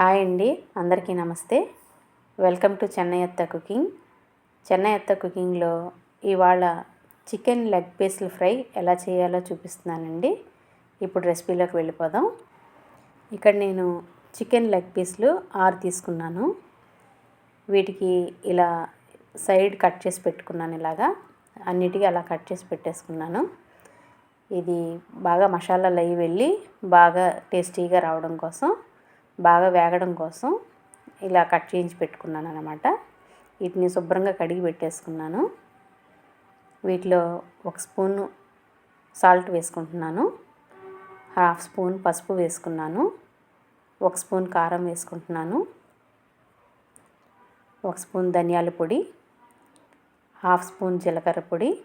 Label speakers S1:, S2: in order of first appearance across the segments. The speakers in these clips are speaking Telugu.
S1: హాయ్ అండి అందరికీ నమస్తే. వెల్కమ్ టు చెన్నై అత్త కుకింగ్. చెన్నై అత్త కుకింగ్లో ఇవాళ చికెన్ లెగ్ పీస్ల ఫ్రై ఎలా చేయాలో చూపిస్తున్నానండి. ఇప్పుడు రెసిపీలోకి వెళ్ళిపోదాం. ఇక్కడ నేను చికెన్ లెగ్ పీస్లు ఆరు తీసుకున్నాను. వీటికి ఇలా సైడ్ కట్ చేసి పెట్టుకున్నాను ఇలాగా. అన్నిటికీ అలా కట్ చేసి పెట్టేసుకున్నాను. ఇది బాగా మసాలాలు అవి వెళ్ళి బాగా టేస్టీగా రావడం కోసం బాగా వేగడం కోసం ఇలా కట్ చేయించి పెట్టుకున్నాను అనమాట వీటిని శుభ్రంగా కడిగి పెట్టేసుకున్నాను. వీటిలో ఒక స్పూన్ సాల్ట్ వేసుకుంటున్నాను. హాఫ్ స్పూన్ పసుపు వేసుకున్నాను. ఒక స్పూన్ కారం వేసుకుంటున్నాను. ఒక స్పూన్ ధనియాల పొడి. హాఫ్ స్పూన్ జీలకర్ర పొడి.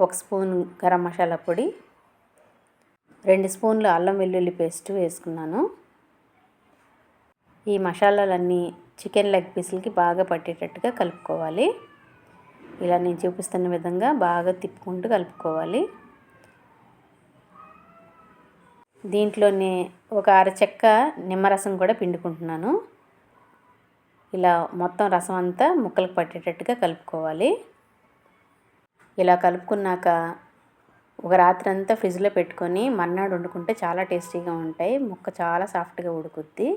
S1: ఒక స్పూన్ గరం మసాలా పొడి. రెండు స్పూన్లు అల్లం వెల్లుల్లి పేస్ట్ వేసుకున్నాను. ఈ మసాలాలన్నీ చికెన్ లెగ్ పీసులకి బాగా పట్టేటట్టుగా కలుపుకోవాలి. ఇలా నేను చూపిస్తున్న విధంగా బాగా తిప్పుకుంటూ కలుపుకోవాలి. దీంట్లోనే ఒక అరచెక్క నిమ్మరసం కూడా పిండుకుంటున్నాను. ఇలా మొత్తం రసం అంతా ముక్కలకు పట్టేటట్టుగా కలుపుకోవాలి. ఇలా కలుపుకున్నాక ఒక రాత్రి అంతా ఫ్రిడ్జ్లో పెట్టుకొని మర్నాడు వండుకుంటే చాలా టేస్టీగా ఉంటాయి. ముక్క చాలా సాఫ్ట్గా ఉడుకుద్ది.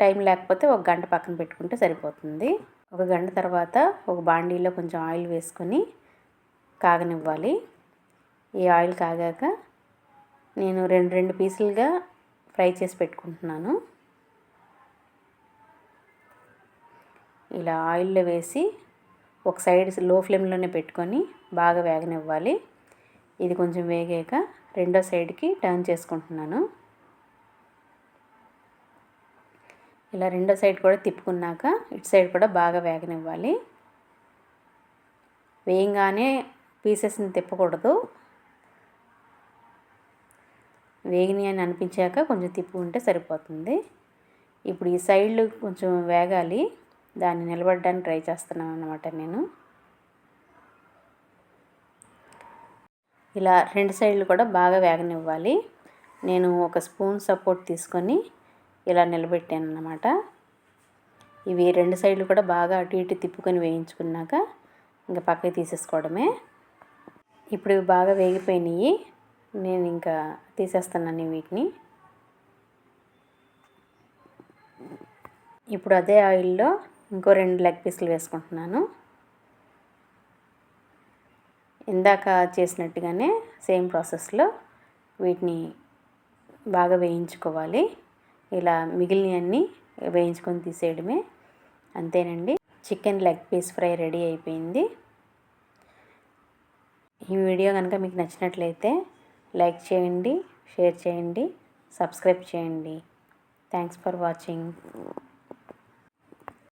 S1: టైం లేకపోతే ఒక గంట పక్కన పెట్టుకుంటే సరిపోతుంది. ఒక గంట తర్వాత ఒక బాండీలో కొంచెం ఆయిల్ వేసుకొని కాగనివ్వాలి. ఈ ఆయిల్ కాగాక నేను రెండు రెండు పీసులుగా ఫ్రై చేసి పెట్టుకుంటున్నాను. ఇలా ఆయిల్లో వేసి ఒక సైడ్లో ఫ్లేమ్లోనే పెట్టుకొని బాగా వేగనివ్వాలి. ఇది కొంచెం వేగాక రెండో సైడ్కి టర్న్ చేసుకుంటున్నాను. ఇలా రెండో సైడ్ కూడా తిప్పుకున్నాక ఇటు సైడ్ కూడా బాగా వేగనివ్వాలి. వేయంగానే పీసెస్ని తిప్పకూడదు. వేగిని అని అనిపించాక కొంచెం తిప్పుకుంటే సరిపోతుంది. ఇప్పుడు ఈ సైడ్లు కొంచెం వేగాలి. దాన్ని నిలబడడానికి ట్రై చేస్తున్నాను అనమాట నేను. ఇలా రెండు సైడ్లు కూడా బాగా వేగనివ్వాలి. నేను ఒక స్పూన్ సపోర్ట్ తీసుకొని ఇలా నిలబెట్టాను అన్నమాట ఇవి రెండు సైడ్లు కూడా బాగా అటు ఇటు తిప్పుకొని వేయించుకున్నాక ఇంకా పక్కకి తీసేసుకోవడమే. ఇప్పుడు ఇవి బాగా వేగిపోయినాయి. నేను ఇంకా తీసేస్తున్నాను వీటిని. ఇప్పుడు అదే ఆయిల్లో ఇంకో రెండు లెగ్ పీసులు వేసుకుంటున్నాను. ఇందాక చేసినట్టుగానే సేమ్ ప్రాసెస్లో వీటిని బాగా వేయించుకోవాలి. ఇలా మిగిలినవన్నీ వేయించుకొని తీసేయడమే. అంతేనండి. Chicken leg piece fry ready అయిపోయింది. ఈ వీడియో కనుక మీకు నచ్చినట్లయితే లైక్ చేయండి షేర్ చేయండి సబ్స్క్రైబ్ చేయండి. Thanks for watching.